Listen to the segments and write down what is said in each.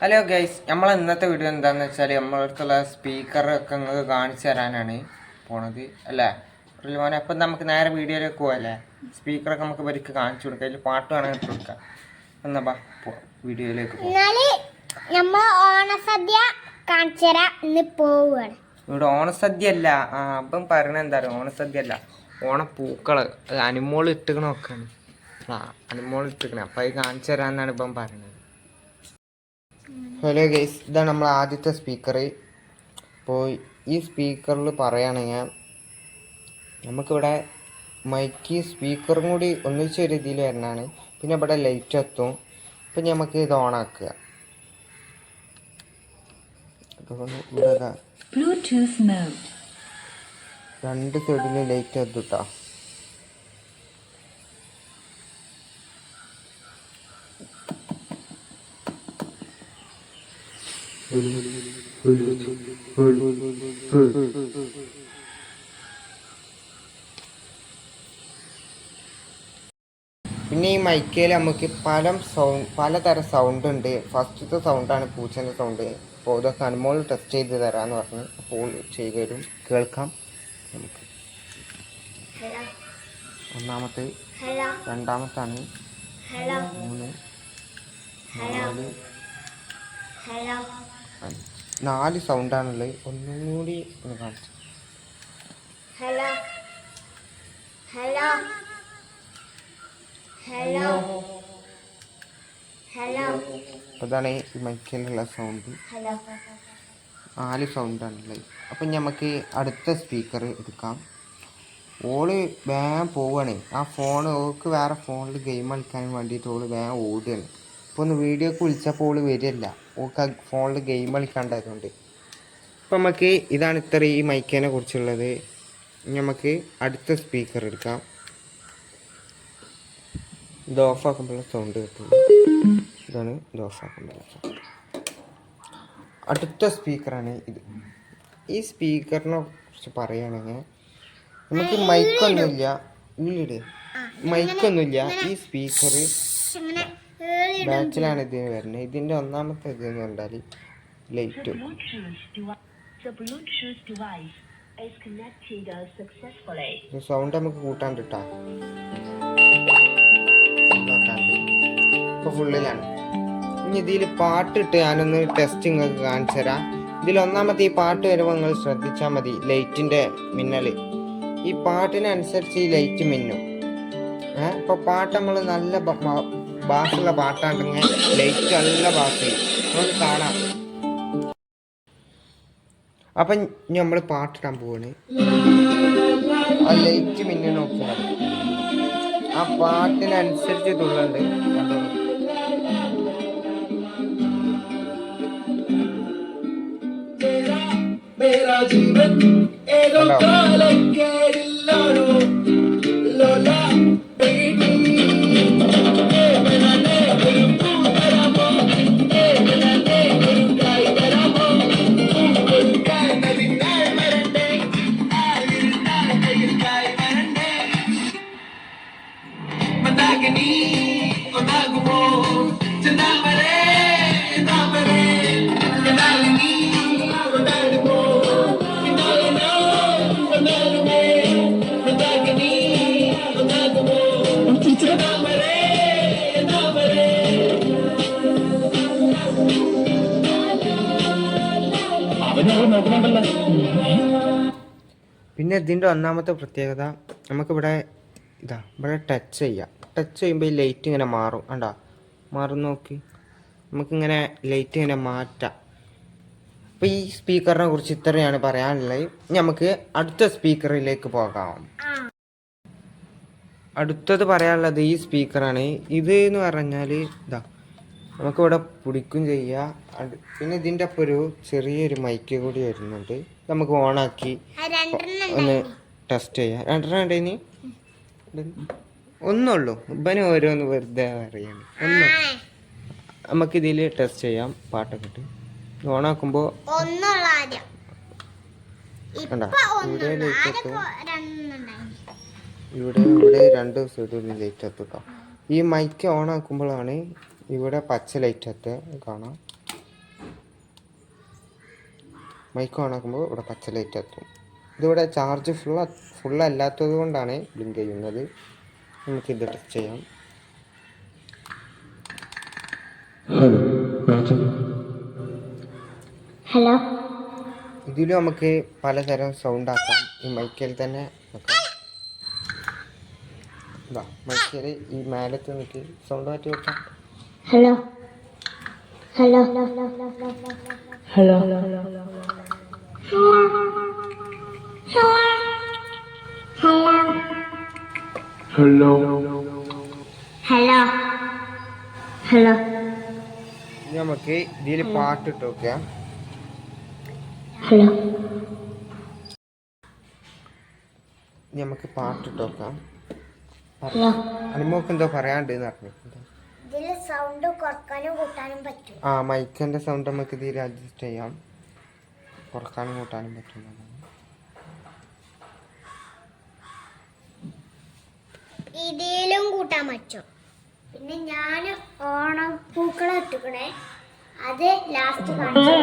Hello guys നമ്മൾ ഇന്നത്തെ video എന്താണെന്ന് വെച്ചാൽ നമ്മളടുത്തുള്ള സ്പീക്കറൊക്കെ നിങ്ങൾക്ക് കാണിച്ചു തരാനാണ് പോണത് അല്ലേ? റിൽമോനെ അപ്പം നമുക്ക് നേരെ വീഡിയോയിലേക്ക് പോകല്ലേ സ്പീക്കറൊക്കെ നമുക്ക് ഇവർക്ക് കാണിച്ചു കൊടുക്കാം. അതിൽ പാട്ട് വേണമെങ്കിൽ കൊടുക്കാം. എന്നാ ബാ വീഡിയോയിലേക്ക് നമ്മൾ ഓണസദ്യ കാണിച്ചു തരാം. പോവുകയാണ് ഇവിടെ ഓണസദ്യ അല്ല. ആ അപ്പം പറയണത് എന്താ പറയുക ഓണസദ്യ അല്ല. ഓണപ്പൂക്കൾ അത് അനുമോൾ ഇട്ടുകണൊക്കെയാണ് ആ അനുമോൾ ഇട്ടുകണേ അപ്പം അത് കാണിച്ചു തരാമെന്നാണ് ഇപ്പം പറയണത്. ഹലോ ഗൈസ് ഇതാണ് നമ്മൾ ആദ്യത്തെ സ്പീക്കർ അപ്പോൾ ഈ സ്പീക്കറിൽ പറയുകയാണെങ്കിൽ നമുക്കിവിടെ മൈക്ക് സ്പീക്കറും കൂടി ഒന്നിച്ച രീതിയിൽ വരുന്നതാണ് പിന്നെ ഇവിടെ ലൈറ്റ് എത്തും. അപ്പം നമുക്ക് ഇത് ഓണാക്കുക രണ്ട് സൈഡിലും ലൈറ്റ് എത്തിട്ടാ പിന്നെ ഈ മൈക്കയിൽ നമുക്ക് പല സൗണ്ട് പലതരം സൗണ്ട് ഉണ്ട്. ഫസ്റ്റത്തെ സൗണ്ടാണ് പൂച്ചന്റെ സൗണ്ട് അപ്പോൾ ഇതൊക്കെ അനുമോൾ ടെസ്റ്റ് ചെയ്ത് തരാമെന്ന് പറഞ്ഞു അപ്പോൾ ചെയ്തു തരും. കേൾക്കാം. നമുക്ക് ഒന്നാമത്തെ രണ്ടാമത്താണ്. മൂന്ന് നാല്. നാല് സൗണ്ടാണുള്ളത് ഒന്നും കൂടി ഒന്ന് കാണിച്ചു. ഹലോ. ഹലോ. ഹലോ. ഹലോ. ഇതാണ് ഈ മൈക്കിലുള്ള സൗണ്ട് ഹലോ. നാല് സൗണ്ടാണുള്ളത് അപ്പം നമുക്ക് അടുത്ത സ്പീക്കർ എടുക്കാം. ഓൾ വേഗം പോവാണ്. ആ ഫോൺ ഓൾക്ക് വേറെ ഫോണിൽ ഗെയിം കളിക്കാൻ വേണ്ടിയിട്ട് ഓൾ വേഗം ഓടുകയാണ് അപ്പോൾ ഒന്ന് വീഡിയോക്ക് വിളിച്ചപ്പോൾ ഓൾ വരില്ല. ആ ഫോണിൽ ഗെയിം കളിക്കാണ്ടായതുകൊണ്ട്. അപ്പം നമുക്ക് ഇതാണ് ഇത്ര ഈ മൈക്കേനെ കുറിച്ചുള്ളത്. നമുക്ക് അടുത്ത സ്പീക്കർ എടുക്കാം. ഇത് ഓഫാക്കുമ്പോഴുള്ള സൗണ്ട് കിട്ടും ഇതാണ് ഇത് ഓഫാക്കുമ്പോഴുള്ള സൗണ്ട് അടുത്ത സ്പീക്കറാണ് ഇത്. ഈ സ്പീക്കറിനെ കുറിച്ച് പറയുകയാണെങ്കിൽ നമുക്ക് മൈക്കൊന്നുമില്ല ഉള്ളിട് മൈക്കൊന്നുമില്ല ഈ സ്പീക്കർ ബാക്കിലാണ് ഇതിന് വരുന്നത്. ഇതിന്റെ ഒന്നാമത്തെ ഇത് എന്ന് കണ്ടാൽ ലൈറ്റ്. സൗണ്ട് നമുക്ക് കൂട്ടാണ്ട് കേട്ടോ. ഇപ്പോൾ ഫുള്ളിലാണ് ഇനി ഇതിൽ പാട്ടിട്ട് ഞാനൊന്ന് ടെസ്റ്റ് നിങ്ങൾക്ക് കാണിച്ചു തരാം. ഇതിൽ ഒന്നാമത്തെ ഈ പാട്ട് വരുമ്പോൾ നിങ്ങൾ ശ്രദ്ധിച്ചാൽ മതി. ലൈറ്റിന്റെ മിന്നൽ ഈ പാട്ടിനനുസരിച്ച് ഈ ലൈറ്റ് മിന്നും. ഏഹ് ഇപ്പോൾ പാട്ട് നമ്മൾ നല്ല ബാസുള്ള പാട്ടാണ്ടെങ്കിൽ ലൈറ്റ് നല്ല ബാസ് നമുക്ക് കാണാം. അപ്പം നമ്മൾ പാട്ടിടാൻ പോവാണ്. ആ ലൈറ്റ് മിന്നെ നോക്കുക ആ പാട്ടിനനുസരിച്ച് തുള്ളുണ്ട് മേരാ ജീവൻ. ഏതോ കാലം കേടില്ലാടോ പിന്നെ ഇതിന്റെ ഒന്നാമത്തെ പ്രത്യേകത നമുക്കിവിടെ ഇതാ ഇവിടെ ടച്ച് ചെയ്യാം. ടച്ച് ചെയ്യുമ്പോൾ ഈ ലൈറ്റ് ഇങ്ങനെ മാറും. കണ്ടോ? മാറും നോക്കി. നമുക്കിങ്ങനെ ലൈറ്റ് ഇങ്ങനെ മാറ്റാം. അപ്പോൾ ഈ സ്പീക്കറിനെ കുറിച്ച് ഇത്രയാണ് പറയാനുള്ളത്. നമുക്ക് അടുത്ത സ്പീക്കറിലേക്ക് പോകാം. അടുത്തത് പറയാനുള്ളത് ഈ സ്പീക്കറാണ് ഇത് എന്ന് പറഞ്ഞാൽ ഇതാ നമുക്കിവിടെ പിടിക്കും ചെയ്യാം. പിന്നെ ഇതിന്റെ ഒപ്പം ഒരു ചെറിയൊരു മൈക്ക് കൂടി വരുന്നുണ്ട്. നമുക്ക് ഓണാക്കി ഒന്ന് ടെസ്റ്റ് ചെയ്യാം. രണ്ടെണ്ണം ഉണ്ടേനി ഒന്നുള്ളൂ. ഇവന് ഓരോന്ന് വെറുതെ അറിയാണ് ഒന്ന്? നമുക്ക് ഇതിൽ ടെസ്റ്റ് ചെയ്യാം പാട്ടൊക്കെ ഇട്ട് ഓണാക്കുമ്പോൾ ഇവിടെ ലൈറ്റ് എത്തും ഇവിടെ ഇവിടെ രണ്ട് സൈഡിൽ ലൈറ്റ് എത്തും കേട്ടോ ഈ മൈക്ക് ഓൺ ആക്കുമ്പോഴാണ് ഇവിടെ പച്ച ലൈറ്റ് എത്തുക കാണാം. മൈക്ക് ഓൺ ആക്കുമ്പോൾ ഇവിടെ പച്ച ലൈറ്റ് എത്തും ഇതിവിടെ ചാർജ് ഫുൾ ഫുൾ അല്ലാത്തത് കൊണ്ടാണ് ബ്ലിങ്ക് ചെയ്യുന്നത്. നമുക്കിത് ടച്ച് ചെയ്യാം. ഹലോ ഇതിലും നമുക്ക് പലതരം സൗണ്ട് ആക്കാം. ഈ മൈക്കിൽ തന്നെ വെക്കാം. ഇതാ മൈക്കിൽ ഈ മേലത്ത് നമുക്ക് സൗണ്ട് മാറ്റി വെക്കാം. Hello hello hello hello hello hello ഇനി നമുക്ക് ഇതിൽ പാട്ട് ഇട്ട് നോക്കാം ഹലോ നമുക്ക് പാട്ട് ഇട്ടോക്കാം ഹലോ അനിമോക്ക് എന്തോ പറയാണ്ട് ഇതിൽ സൗണ്ട് കുറക്കാനും കൂട്ടാനും പറ്റും. ആ മൈക്കിന്റെ സൗണ്ട് നമുക്ക് ഇതിൽ അഡ്ജസ്റ്റ് ചെയ്യാം. കുറക്കാനും കൂട്ടാനും പറ്റുന്നതാണ് ഇതിലും കൂട്ടാൻ പറ്റും. പിന്നെ ഞാൻ ഓണം പൂക്കളം ഇട്ടുക്കണേ അത് ലാസ്റ്റ് കാണിച്ചു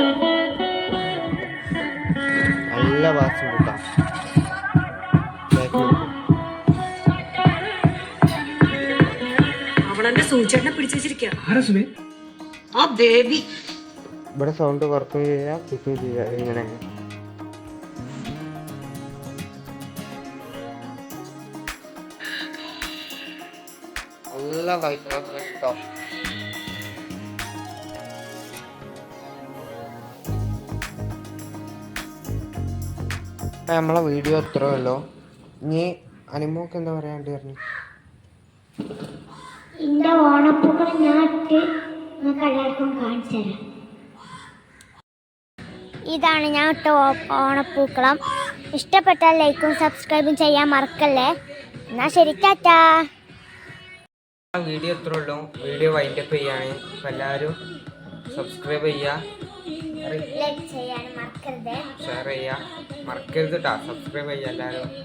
നല്ല കൊടുക്കാം. അവളെന്റെ സൂചേട്ടനെ പിടിച്ചു വെച്ചിരിക്കുക ആരാ സുമേ? ആ ബേബി ഇവിടെ സൗണ്ട് വർക്ക് ചെയ്യാം ചെയ്യാം ഇങ്ങനെ. നല്ല വൈബ്രേഷൻ കേട്ടോ. അപ്പം നമ്മളെ വീഡിയോ അത്രേ ഇനി അനിമോക്ക് എന്താ പറയാണ്ട് പറഞ്ഞു? എന്റെ ഓണപ്പൂക്കളം ഞാൻ ഇട്ട് നിങ്ങൾക്ക് എല്ലാവർക്കും കാണിച്ചു തരാം. ഇതാണ് ഞാൻ ഇട്ട ഓണപ്പൂക്കളം. ഇഷ്ടപ്പെട്ടാൽ ലൈക്കും സബ്സ്ക്രൈബും ചെയ്യാൻ മറക്കല്ലേ? എന്നാ ശരി ടാറ്റാ. വീഡിയോ എത്ര ഉള്ളൂ. വീഡിയോ വൈൻഡപ്പ് ചെയ്യാണ്. അപ്പം എല്ലാവരും സബ്സ്ക്രൈബ് ചെയ്യുക ചെയ്യാൻ ഷെയർ ചെയ്യുക മറക്കരുത് കേട്ടോ സബ്സ്ക്രൈബ് ചെയ്യുക എല്ലാവരും.